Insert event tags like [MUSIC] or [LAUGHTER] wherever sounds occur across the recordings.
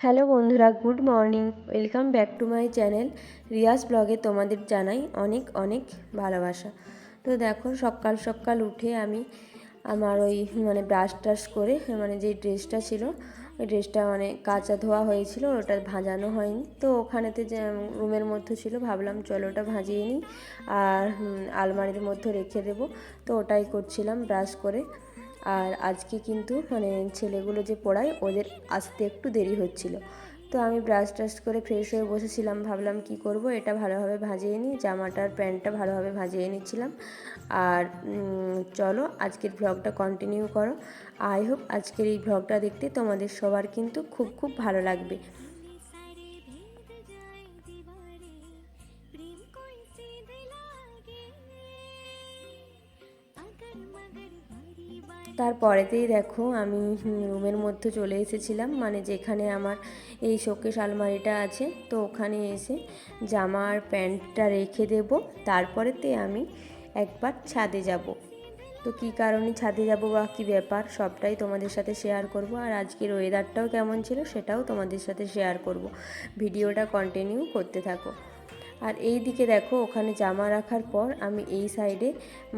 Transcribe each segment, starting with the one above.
Hello বন্ধুরা, good morning. Welcome back to my channel. Riaz ব্লগে তোমাদের জানাই অনেক অনেক ভালোবাসা। তো দেখো, সকাল সকাল উঠে আমি আমার ওই মানে ব্রাশ টাশ করে মানে যে ড্রেসটা ছিল, ওই ড্রেসটা মানে কাঁচা ধোয়া হয়েছিল, ওটা ভাজানো হয়নি। তো ওখানেতে যে রুমের মধ্যে ছিল, ভাবলাম চলো ওটা ভাজিয়ে নিই, আর আলমারির মধ্যে রেখে দেবো। তো ওটাই করছিলাম ব্রাশ করে। আর আজকে কিন্তু মানে ছেলেগুলো যে পড়ায় ওদের আসতে একটু দেরি হচ্ছিল। তো আমি ব্রাশ টাশ করে ফ্রেশ হয়ে বসেছিলাম, ভাবলাম কি করব? এটা ভালোভাবে ভাজিয়ে নিই জামাটার প্যান্টটা ভালোভাবে ভাজিয়ে নিচ্ছিলাম। আর চলো আজকের ভ্লগটা কন্টিনিউ করো। আই হোপ আজকের এই ভ্লগটা দেখতে তোমাদের সবার কিন্তু খুব খুব ভালো লাগবে। তারপরেতেই দেখো আমি রুমের মধ্যে চলে এসেছিলাম। মানে যেখানে আমার এই শোকেশ আলমারিটা আছে, তো ওখানে এসে জামা আর প্যান্টটা রেখে দেব। তারপরেতে আমি একবার ছাদে যাব। তো কী কারণে ছাদে যাব বা কী ব্যাপার, সবটাই তোমাদের সাথে শেয়ার করব। আর আজকের ওয়েদারটাও কেমন ছিল, সেটাও তোমাদের সাথে শেয়ার করব। ভিডিওটা কন্টিনিউ করতে থাকো। আর এই দিকে দেখো, ওখানে জামা রাখার পর আমি এই সাইডে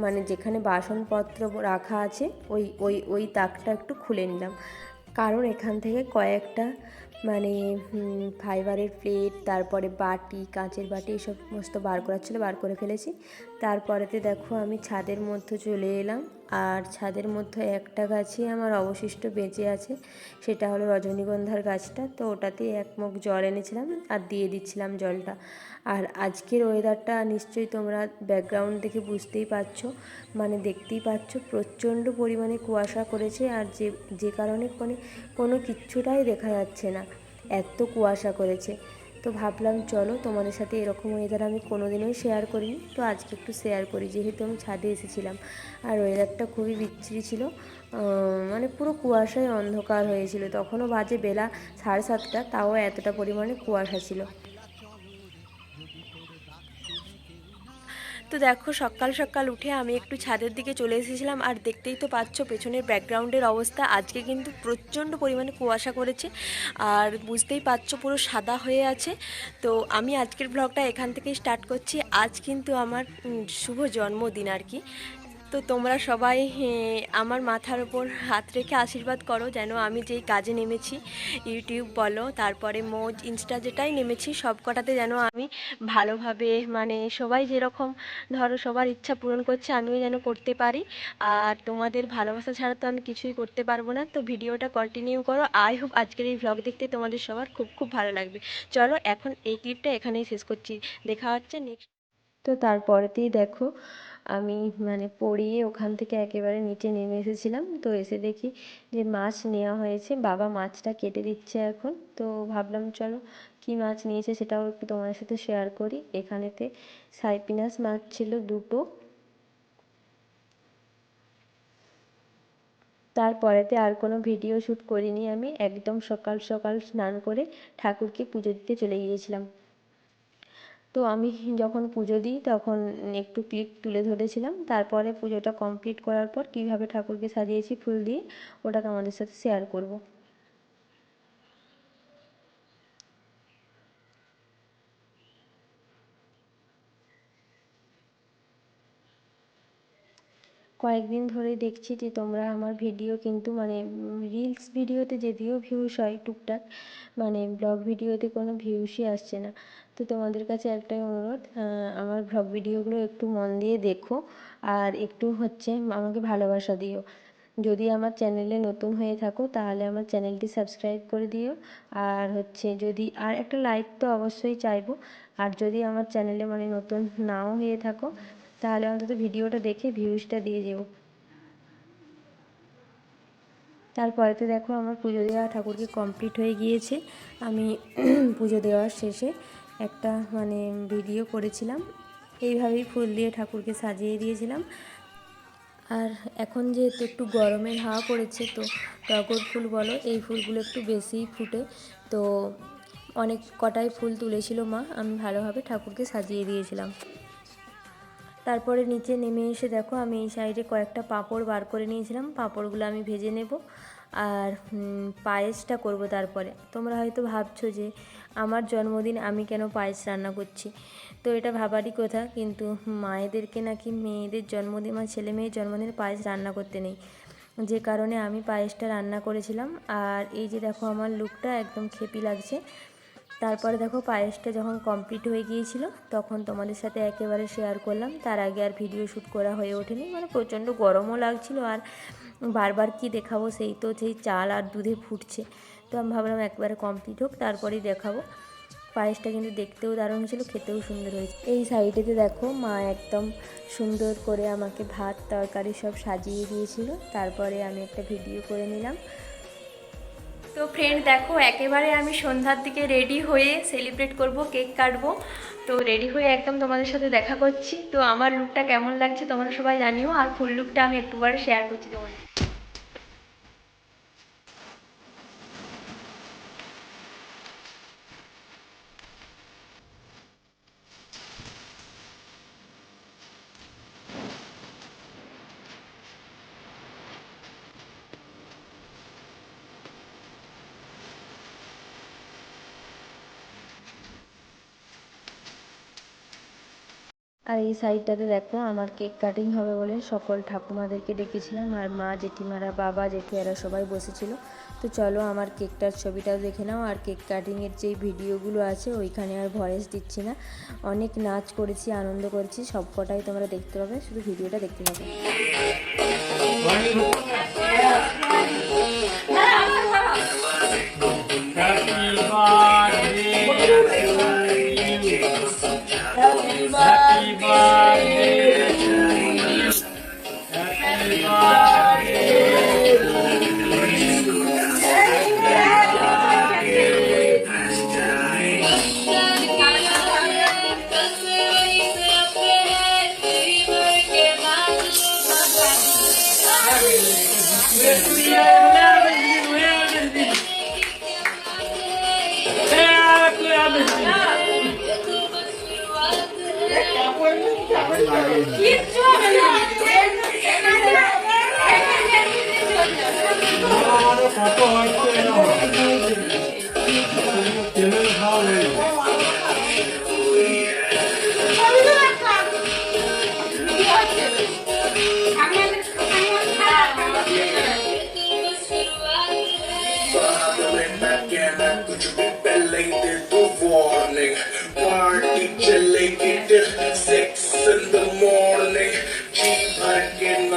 মানে যেখানে বাসনপত্র রাখা আছে, ওই ওই ওই তাকটা একটু খুলে নিলাম। কারণ এখান থেকে কয়েকটা মানে ফাইবারের প্লেট তারপরে বাটি, কাঁচের বাটি, এসব সমস্ত বার করার ছিল, বার করে ফেলেছি। তারপরেতে দেখো আমি ছাদের মধ্যে চলে এলাম। আর ছাদের মধ্যে একটা গাছই আমার অবশিষ্ট বেঁচে আছে, সেটা হলো রজনীগন্ধার গাছটা। তো ওটাতে এক মুখ জল এনেছিলাম আর দিয়ে দিচ্ছিলাম জলটা। আর আজকের ওয়েদারটা নিশ্চয়ই তোমরা ব্যাকগ্রাউন্ড দেখে বুঝতেই পারছ। মানে দেখতেই পাচ্ছ প্রচণ্ড পরিমাণে কুয়াশা করেছে আর যে যে কারণে কোনো কোনো কিচ্ছুটাই দেখা যাচ্ছে না। এত কুয়াশা করেছে। তো ভাবলাম, চলো তোমাদের সাথে এরকম ওয়েদার আমি কোনোদিনই শেয়ার করিনি। তো আজকে একটু শেয়ার করি, যেহেতু আমি ছাদে এসেছিলাম। আর ওয়েদারটা খুবই বিচ্ছিরি ছিল। মানে পুরো কুয়াশায় অন্ধকার হয়েছিল। তখনও বাজে বেলা সাড়ে সাতটা, তাও এতটা পরিমাণে কুয়াশা ছিল। তো দেখো, সকাল সকাল উঠে আমি একটু ছাদের দিকে চলে এসেছিলাম আর দেখতেই তো পাচ্ছ পেছনের ব্যাকগ্রাউন্ডের অবস্থা। আজকে কিন্তু প্রচণ্ড পরিমাণে কুয়াশা করেছে আর বুঝতেই পারছ পুরো সাদা হয়ে আছে। তো আমি আজকের ব্লগটা এখান থেকেই স্টার্ট করছি। আজ কিন্তু আমার শুভ জন্মদিন আর কি। তো তোমরা সবাই আমার মাথার ওপর হাত রেখে আশীর্বাদ করো যেন আমি যেই কাজে নেমেছি, ইউটিউব বলো, তারপরে মোজ, ইনস্টা যেটাই নেমেছি সব কটাতে যেন আমি ভালোভাবে মানে সবাই যেরকম ধরো সবার ইচ্ছা পূরণ করছে, আমিও যেন করতে পারি। আর তোমাদের ভালোবাসা ছাড়া তো আমি কিছুই করতে পারব না। তো ভিডিওটা কন্টিনিউ করো। আই হোপ আজকের এই ভ্লগ দেখতে তোমাদের সবার খুব খুব ভালো লাগবে। চলো, এখন এই ক্লিপটা এখানেই শেষ করছি। দেখা হচ্ছে নেক্সট তো তারপরেতেই দেখো আমি মানে পড়িয়ে ওখান থেকে একেবারে নিচে নেমে এসেছিলাম। তো এসে দেখি যে মাছ নেওয়া হয়েছে। বাবা মাছটা কেটে দিচ্ছে এখন। তো ভাবলাম চলো কী মাছ নিয়েছে সেটাও একটু তোমাদের সাথে শেয়ার করি। এখানেতে সাইপিনাস মাছ ছিল দুটো। তারপরেতে আর কোনো ভিডিও শ্যুট করিনি আমি। একদম সকাল সকাল স্নান করে ঠাকুরকে পুজো দিতে চলে গিয়েছিলাম। তো আমি [LAUGHS] যখন পুজো দিই তখন একটু ক্লিপ তুলে ধরেছিলাম। তারপরে পুজোটা কমপ্লিট করার পর কীভাবে ঠাকুরকে সাজিয়েছি ফুল দিয়ে ওটাকে আমাদের সাথে শেয়ার করব। কয়েকদিন ধরেই দেখছি যে তোমরা আমার ভিডিও কিন্তু মানে রিলস ভিডিওতে যদিও ভিউস হয় টুকটাক মানে ব্লগ ভিডিওতে কোনো ভিউসই আসছে না। তো তোমাদের কাছে একটাই অনুরোধ আমার ভ্লগ ভিডিওগুলো একটু মন দিয়ে দেখো আর একটু হচ্ছে আমাকে ভালোবাসা দিও। যদি আমার চ্যানেলে নতুন হয়ে থাকো তাহলে আমার চ্যানেলটি সাবস্ক্রাইব করে দিও। আর হচ্ছে যদি, আর একটা লাইক তো অবশ্যই চাইব। আর যদি আমার চ্যানেলে মানে নতুন নাও হয়ে থাকো তাহলে অন্তত ভিডিওটা দেখে ভিউজটা দিয়ে যেও। তারপরে তো দেখো আমার পুজো দেওয়া ঠাকুরকে কমপ্লিট হয়ে গিয়েছে। আমি [CLEARS THROAT] পুজো দেওয়ার শেষে একটা মানে ভিডিও করেছিলাম। এইভাবেই ফুল দিয়ে ঠাকুরকে সাজিয়ে দিয়েছিলাম। আর এখন যেহেতু একটু গরমের হাওয়া পড়েছে, তো টগর ফুল বলো, এই ফুলগুলো একটু বেশিই ফুটে। তো অনেক কটাই ফুল তুলেছিল মা, আমি ভালোভাবে ঠাকুরকে সাজিয়ে দিয়েছিলাম। তারপরে নিচে নেমে এসে দেখো, আমি এই সাইডে কয়েকটা পাঁপড় বার করে নিয়েছিলাম। পাঁপড়গুলো আমি ভেজে নেব। আর পায়েসটা করব তারপরে। তোমরা হয়তো ভাবছ যে, আমার জন্মদিন আমি কেন পায়েস রান্না করছি? তো এটা ভাবারই কথা, কিন্তু মায়েদেরকে নাকি মেয়েদের জন্মদিন মানে ছেলে মেয়ের জন্মদিনের পায়েস রান্না করতে নেই। যে কারণে আমি পায়েসটা রান্না করেছিলাম, আর এই যে দেখো আমার লুকটা একদম খেপি লাগছে। তারপরে দেখো পায়েসটা যখন কমপ্লিট হয়ে গিয়েছিল, তখন তোমাদের সাথে একেবারে শেয়ার করলাম। তার আগে আর ভিডিও শ্যুট করা হয়ে ওঠেনি মানে প্রচণ্ড গরমও লাগছিল আর বারবার কি দেখাবো সেই তো সেই চাল আর দুধে ফুটছে। তো আমি ভাবলাম একবারে কমপ্লিট হোক, তারপরেই দেখাবো। পায়েসটা কিন্তু দেখতেও দারুণ হয়েছিল, খেতেও সুন্দর হয়েছে। এই সাইডেতে দেখো মা একদম সুন্দর করে আমাকে ভাত, তরকারি সব সাজিয়ে দিয়েছিল। তারপরে আমি একটা ভিডিও করে নিলাম। তো ফ্রেন্ড দেখো, একেবারে আমি সন্ধ্যার দিকে রেডি হয়ে সেলিব্রেট করব কেক কাটবো। তো রেডি হয়ে একদম তোমাদের সাথে দেখা করছি। তো আমার লুকটা কেমন লাগছে তোমরা সবাই জানিও, আর ফুল লুকটা আমি একটুবার শেয়ার করছি তোমাদের। আর এই সাইডটাতে দেখো আমার কেক কাটিং হবে বলে সকল ঠাকুমাদেরকে ডেকেছিলাম আর মা জেঠিমারা বাবা জেঠু এরা সবাই বসেছিল। তো চলো আমার কেকটার ছবিটাও দেখে নাও আর কেক কাটিংয়ের যে ভিডিওগুলো আছে ওইখানে আর ভয়েস দিচ্ছি না। অনেক নাচ করেছি আনন্দ করেছি সব কটাই তোমরা দেখতে পাবে শুধু ভিডিওটা দেখতে পাবে। কত হচ্ছে না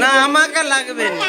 না আমাকে লাগবে। না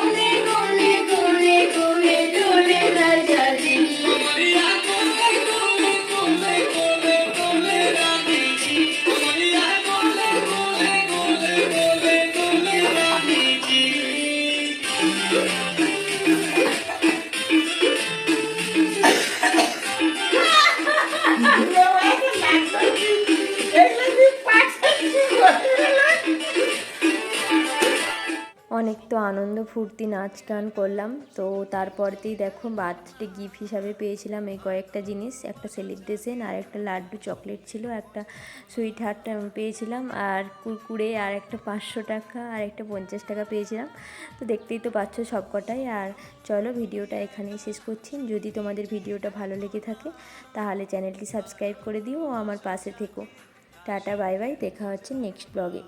ফুর্তি নাচ গান করলাম। তো তারপরতেই দেখো বার্থডে গিফট হিসাবে পেয়েছিলাম এই কয়েকটা জিনিস, একটা সেলিব্রেশন আর একটা লাড্ডু চকলেট ছিল, একটা সুইট হার্ট পেয়েছিলাম, আর কুরকুরে আর একটা পাঁচশো টাকা, আর একটা পঞ্চাশ টাকা পেয়েছিলাম। তো দেখতেই তো পাচ্ছ সব কটাই আর চলো ভিডিওটা এখানেই শেষ করছি। যদি তোমাদের ভিডিওটা ভালো লেগে থাকে, তাহলে চ্যানেলটি সাবস্ক্রাইব করে দিও ও আমার পাশে থেকো। Tata, bye bye. দেখা হচ্ছে নেক্সট ব্লগে